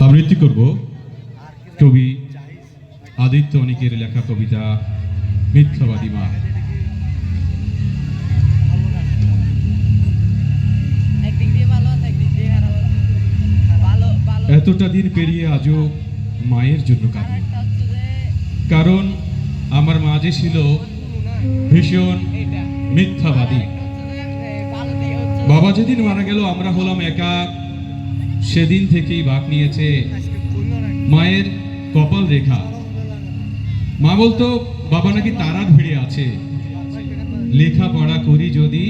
আবৃত্তি করব। কবি আদিত্য অনিকের লেখা কবিতা, মিথ্যাবাদী মা। এতটা দিন পেরিয়ে আজও মায়ের জন্য কাঁদি। কারণ আমার মা যে ছিল ভীষণ মিথ্যাবাদী। বাবা যেদিন মারা গেল, আমরা হলাম একা। সেদিন থেকেই বাক নিয়েছে মায়ের কপাল রেখা। মা বলতো, বাবা নাকি তারার ভিড়ে আছে। লেখাপড়া করি যদি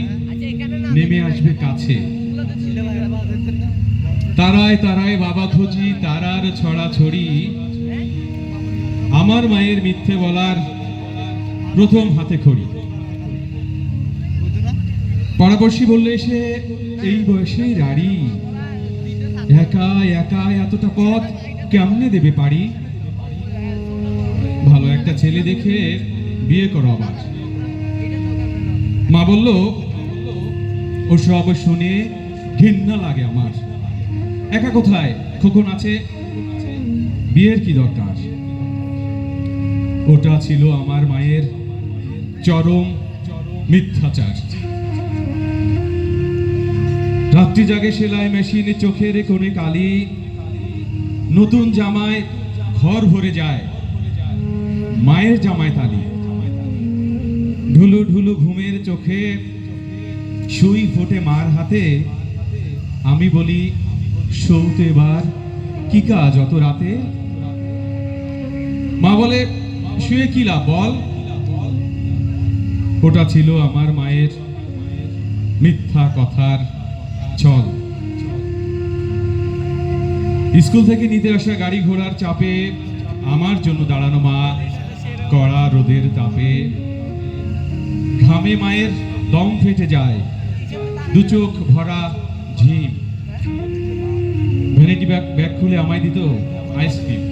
নেমে আসবে কাছে। তারায় তারায় বাবা খুঁজি, তারার ছড়া ছড়ি আমার মায়ের মিথ্যে বলার প্রথম হাতে খড়ি। পাড়াপড়শি বললে, সে এই বয়সে রাড়ি। একা একা, এতটা পথ কেমনে দেবে পারি? ভালো একটা ছেলে দেখে বিয়ে করো আবার। মা বলল, ওসব শুনে ঘৃণা লাগে আমার। একা কোথায়? খোকন আছে? বিয়ের কি দরকার? ওটা ছিল আমার মায়ের চরম মিথ্যাচার। রাত্রি জাগে সেলাই মেশিনে চোখের কোণে কালি। নতুন জামায় ঘর ভরে যায়। মায়ের জামায় তালি। ঢুলু ঢুলু ঘুমের চোখে সুই ফোটে মার হাতে। আমি বলি সৌতে এবার, কি কাজ অত রাতে? মা বলে, শুয়ে কি লাভ বল? ওটা ছিল আমার মায়ের মিথ্যা কথার চল। স্কুল থেকে নিতে আসা গাড়ি ঘোড়ার চাপে আমার জন্য দাঁড়ানো মা, কড়া রোদের তাপে। ঘামে মায়ের দম ফেটে যায়, দু চোখ ভরা ঝিম। ভ্যানিটি ব্যাগ ব্যাগ খুলে আমায় দিত আইসক্রিম।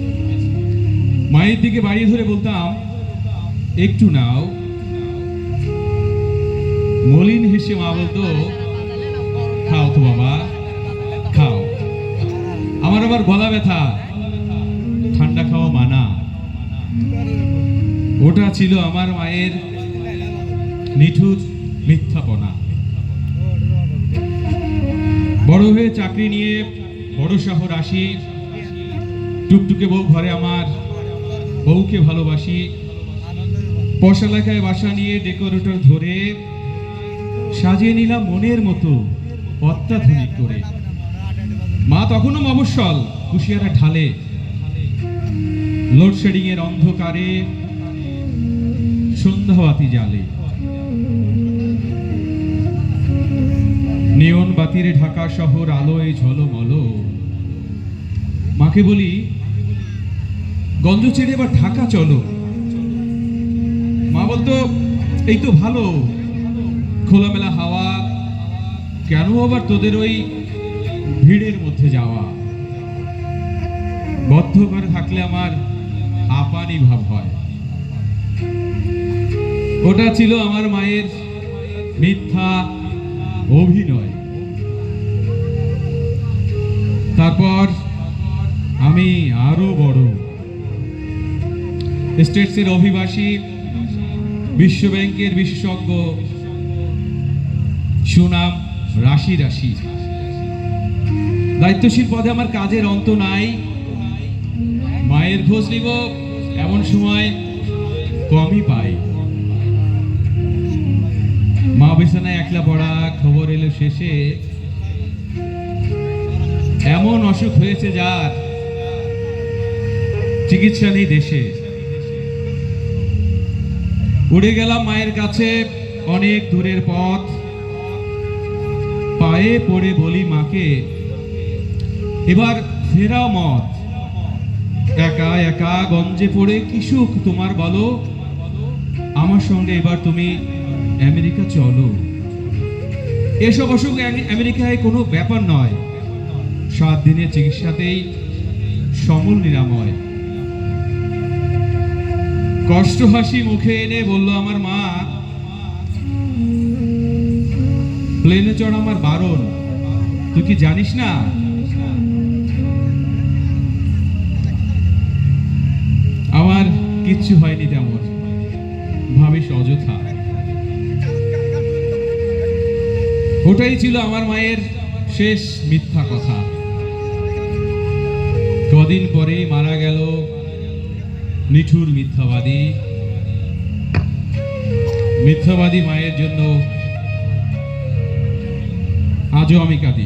মায়ের দিকে বাড়িয়ে ধরে বলতাম, একটু নাও। মলিন হেসে মা বলতো খাও তো বাবা। খাও। আমার আবার গলা ব্যথা। ঠান্ডা খাওয়া মানা। ওটা ছিল আমার মায়ের নিঠুর মিথ্যাপনা। বড় হয়ে চাকরি নিয়ে বড় শহর আসি। টুকটুকে বউ ঘরে আমার। বউকে ভালোবাসি। পশ এলাকায় বাসা নিয়ে ডেকোরেটর ধরে সাজিয়ে নিলাম মনের মতো। অত্যাধুনিক করে। মা তখনও মফস্বল, কুশিয়ারা ঢালে। লোডশেডিং এর অন্ধকারে সন্ধ্যাবাতি জালে নিয়ন বাতির ঢাকা শহর আলোয় ঝলমল। মাকে বলি গঞ্জ ছেড়ে এবার ঢাকা চলো। মা বলতো, এই তো ভালো। খোলামেলা হাওয়া কেন আবার তোদের ওই ভিড়ের মধ্যে যাওয়া? বদ্ধ করে থাকলে আমার আপানি ভাব হয়। ওটা ছিল আমার মায়ের মিথ্যা অভিনয়। তারপর আমি আরও বড়। স্টেটসের অভিবাসী বিশ্ব ব্যাংকের বিশেষজ্ঞ সুনাম রাশি রাশি। দায়িত্বশীল পদে আমার কাজের অন্ত নাই। মায়ের খোঁজ নিব, এমন সময় কমই পাই। মা বিছানায় একলা পড়া খবর এলো শেষে। এমন অসুখ হয়েছে যার চিকিৎসা নেই দেশে। উড়ে গেলাম মায়ের কাছে অনেক দূরের পথ। পায়ে পড়ে বলি মাকে, এবার ফেরাও মত একা একা গঞ্জে পড়ে কি সুখ তোমার বলো? আমার সঙ্গে এবার তুমি আমেরিকা চলো। এসব অসুখ আমেরিকায় কোনো ব্যাপার নয়। সাত দিনের চিকিৎসাতেই সমূল নিরাময়। কষ্ট হাসি মুখে এনে বলল আমার মা প্লেনে চড় আমার বারণ। তুই কি জানিস না? আমার কিচ্ছু হয়নি তেমন। ভাবিস অযথা। ওটাই ছিল আমার মায়ের শেষ মিথ্যা কথা। কদিন পরে মারা গেল নিঠুর মিথ্যাবাদী। মিথ্যাবাদী মায়ের জন্য আজও আমি কাঁদি।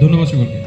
ধন্যবাদ সকলকে।